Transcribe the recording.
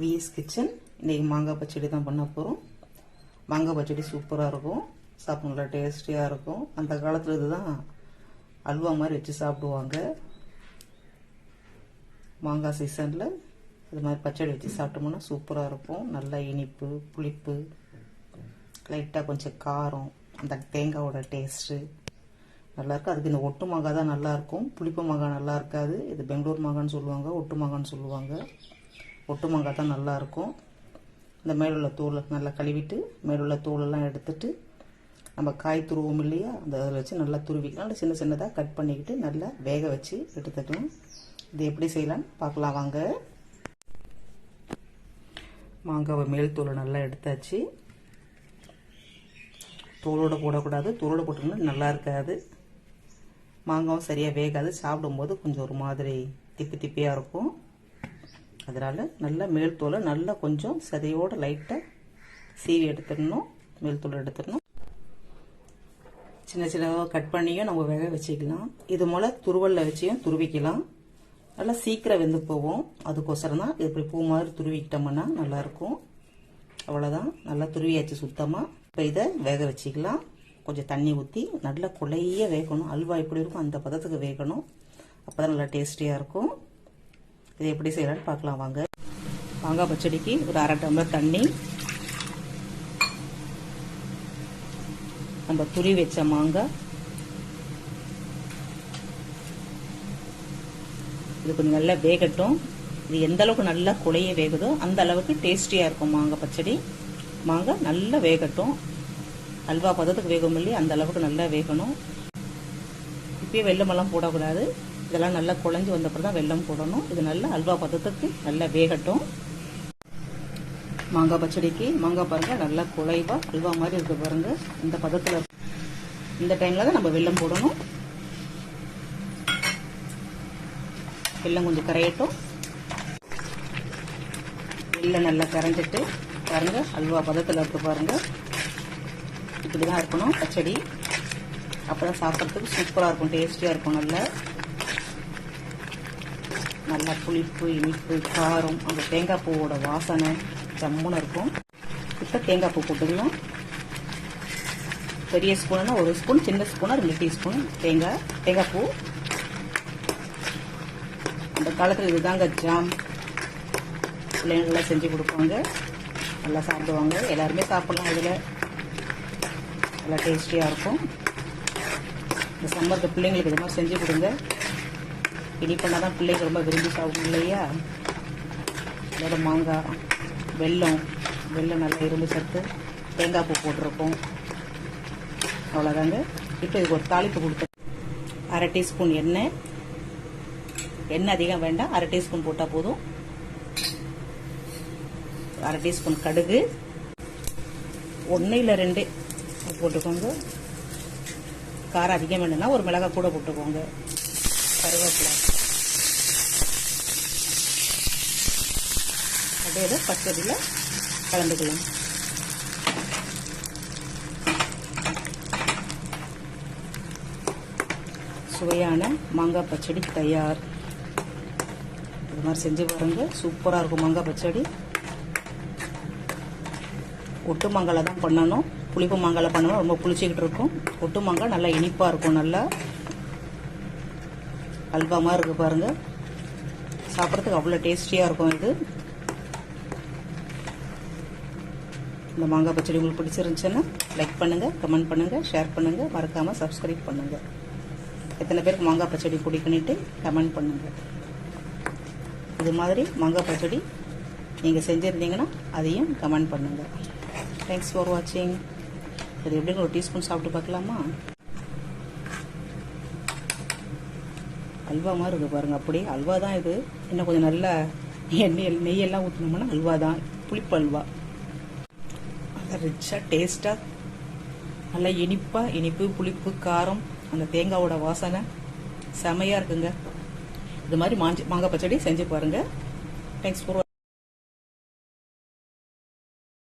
Vs kitchen இன்றைக்கி மாங்காய் பச்சடி தான் பண்ண போகிறோம் மாங்காய் பச்சடி சூப்பராக இருக்கும். சாப்பிட நல்லா டேஸ்டியாக இருக்கும். அந்த காலத்தில் இதுதான் அல்வா மாதிரி வச்சு சாப்பிடுவாங்க. மாங்காய் சீசனில் இது மாதிரி பச்சடி வச்சு சாப்பிட்டோம்னா சூப்பராக இருக்கும். நல்லா இனிப்பு புளிப்பு லைட்டாக கொஞ்சம் காரம் அந்த தேங்காவோட டேஸ்ட்டு நல்லாயிருக்கும் அதுக்கு இந்த ஒட்டு மாங்காய் தான் நல்லாயிருக்கும் புளிப்பு மாங்காய் நல்லா இருக்காது. இது பெங்களூர் மாங்கான்னு சொல்லுவாங்க. ஒட்டு மாங்கான்னு சொல்லுவாங்க. ஒட்டு மாங்காய் தான் நல்லாயிருக்கும். இந்த மேலுள்ள தூளை நல்லா கழுவிட்டு மேலுள்ள தூளெல்லாம் எடுத்துட்டு நம்ம காய் துருவோம் இல்லையா அந்த அதில் வச்சு நல்லா துருவிக்கலாம் நல்லா சின்ன சின்னதாக கட் பண்ணிக்கிட்டு நல்லா வேக வச்சு எடுத்துக்கலாம் இது எப்படி செய்யலாம்னு பார்க்கலாம் வாங்க. மாங்காவை மேல் தூளை நல்லா எடுத்தாச்சு. தோலோட போடக்கூடாது. தோலோட போட்டோம்னா நல்லா இருக்காது. மாங்காவும் சரியாக வேகாது. சாப்பிடும்போது கொஞ்சம் ஒரு மாதிரி திப்பி திப்பியாக இருக்கும். அதனால் நல்லா மேல் தோலை நல்லா கொஞ்சம் சதையோடு லைட்டாக சீவி எடுத்துடணும். மேல் தோலை எடுத்துடணும். சின்ன சின்னதாக கட் பண்ணியும் நம்ம வேக வச்சுக்கலாம். இது போல் துருவலில் வச்சியும் துருவிக்கலாம். நல்லா சீக்கிரம் வெந்து போவோம் அதுக்கோசரம் தான் இப்படி பூ மாதிரி துருவிக்கிட்டோம்னா நல்லாயிருக்கும். அவ்வளோதான் நல்லா துருவியாச்சு சுத்தமாக இப்போ இதை வேக வச்சுக்கலாம். கொஞ்சம் தண்ணி ஊற்றி நல்லா குழைய வேகணும். அல்வா எப்படி இருக்கும் அந்த பதத்துக்கு வேகணும். அப்போ தான் நல்லா டேஸ்டியாக இருக்கும். இதை எப்படி செய்யலாம்னு பார்க்கலாம் வாங்க. மாங்காய் பச்சடிக்கு ஒரு அரை டம்ளர் தண்ணி. நம்ம துரி வச்ச மாங்காய். இது கொஞ்சம் நல்லா வேகட்டும். இது எந்த அளவுக்கு நல்லா குழைய வேகுதோ அந்த அளவுக்கு டேஸ்டியாக இருக்கும் மாங்காய் பச்சடி. மாங்காய் நல்லா வேகட்டும். அல்வா பதத்துக்கு வேகும் இல்லையா அந்த அளவுக்கு நல்லா வேகணும். இப்பயே வெள்ளமெல்லாம் போடக்கூடாது. இதெல்லாம் நல்லா குழஞ்சி வந்தப்பறம் தான் வெள்ளம் போடணும். இது நல்லா அல்வா பதத்துக்கு நல்லா வேகட்டும். மாங்காய் பச்சடிக்கு மாங்காய் பாருங்க நல்லா குழைவா அல்வா மாதிரி இருக்கு பாருங்க. இந்த பதத்தில் இந்த டைம்ல தான் நம்ம வெள்ளம் போடணும். வெள்ளம் கொஞ்சம் கரையட்டும். வெள்ளம் நல்லா கரைஞ்சிட்டு பாருங்க அல்வா பதத்தில் இருக்கு பாருங்க. இப்படி தான் இருக்கணும் பச்சடி. அப்புறம் சாப்பிட்றதுக்கு சூப்பராக இருக்கும் டேஸ்டியாக இருக்கும் நல்லா. நல்லா புளிப்பு இனிப்பு காரம் அந்த தேங்காய் பூவோட வாசனை ஜம்முன்னு இருக்கும். இப்போ தேங்காய் பூ போட்டுக்கலாம். பெரிய ஸ்பூனுனா ஒரு ஸ்பூன் சின்ன ஸ்பூனா ரெண்டு டீஸ்பூன் தேங்காய் தேங்காய் பூ. அந்த காலத்தில் இதுதாங்க ஜாம் பிள்ளைங்களாம் செஞ்சு கொடுப்பாங்க. நல்லா சாப்பிடுவாங்க. எல்லாருமே சாப்பிடலாம் இதில். நல்லா டேஸ்டியாக இருக்கும். இந்த சம்மருக்கு பிள்ளைங்களுக்கு இது மாதிரி செஞ்சு கொடுங்க. இனிப்பண்ணா தான் பிள்ளைங்க ரொம்ப விரும்பி சாப்பிடும் இல்லையா? அதோட மாங்காய் வெல்லம் வெல்லம் நல்லா இரும்பு சத்து தேங்காய் பூ போட்டிருக்கோம் அவ்வளோதாங்க இப்போ இதுக்கு ஒரு தாளிப்பு கொடுத்து அரை டீஸ்பூன் எண்ணெய். எண்ணெய் அதிகம் வேண்டாம். அரை டீஸ்பூன் போட்டால் போதும். அரை டீஸ்பூன் கடுகு. ஒன்று இல்லை ரெண்டு. போட்டுக்கோங்க. காரம் அதிகம் வேணும்னா ஒரு மிளகாய் கூட போட்டுக்கோங்க. கருவேப்பிலை. அப்படியே இதை பச்சடியில் கலந்துக்கலாம். சுவையான மாங்காய் பச்சடி தயார். இது மாதிரி செஞ்சு பாருங்க. சூப்பராக இருக்கும் மாங்காய் பச்சடி. ஒட்டு மாங்காயில் தான் பண்ணணும். புளிப்பு மாங்காயில் பண்ணணும். ரொம்ப புளிச்சிக்கிட்டு இருக்கும். ஒட்டு மாங்காய் நல்லா இனிப்பாக இருக்கும் நல்லா. அல்வா மாதிரி இருக்குது பாருங்கள் சாப்பிட்றதுக்கு அவ்வளோ டேஸ்டியாக இருக்கும் இது. இந்த மாங்காய் பச்சடி உங்களுக்கு பிடிச்சிருந்துச்சுன்னா லைக் பண்ணுங்கள் கமெண்ட் பண்ணுங்கள் ஷேர் பண்ணுங்கள் மறக்காமல் சப்ஸ்கிரைப் பண்ணுங்கள் எத்தனை பேருக்கு மாங்காய் பச்சடி பிடிக்குன்னுட்டு கமெண்ட் பண்ணுங்கள் இது மாதிரி மாங்காய் பச்சடி நீங்கள் செஞ்சுருந்தீங்கன்னா அதையும் கமெண்ட் பண்ணுங்கள் தேங்க்ஸ் ஃபார் வாட்சிங் அது எப்படின்னு ஒரு டீஸ்பூன் சாப்பிட்டு பார்க்கலாமா? அல்வா மாதிரி இருக்குது பாருங்கள் அப்படி அல்வா தான் இது. இன்னும் கொஞ்சம் நல்லா எண்ணெய் நெய்யெல்லாம் ஊற்றினோம்னா அல்வா தான். புளிப்பு அல்வா. நல்லா ரிச்சாக டேஸ்ட்டாக நல்லா இனிப்பாக இனிப்பு புளிப்பு காரம் அந்த தேங்காவோட வாசனை. செமையாக இருக்குங்க. இது மாதிரி மாஞ்சி மாங்காய் பச்சடி செஞ்சு பாருங்கள் தேங்க்ஸ் ஃபார்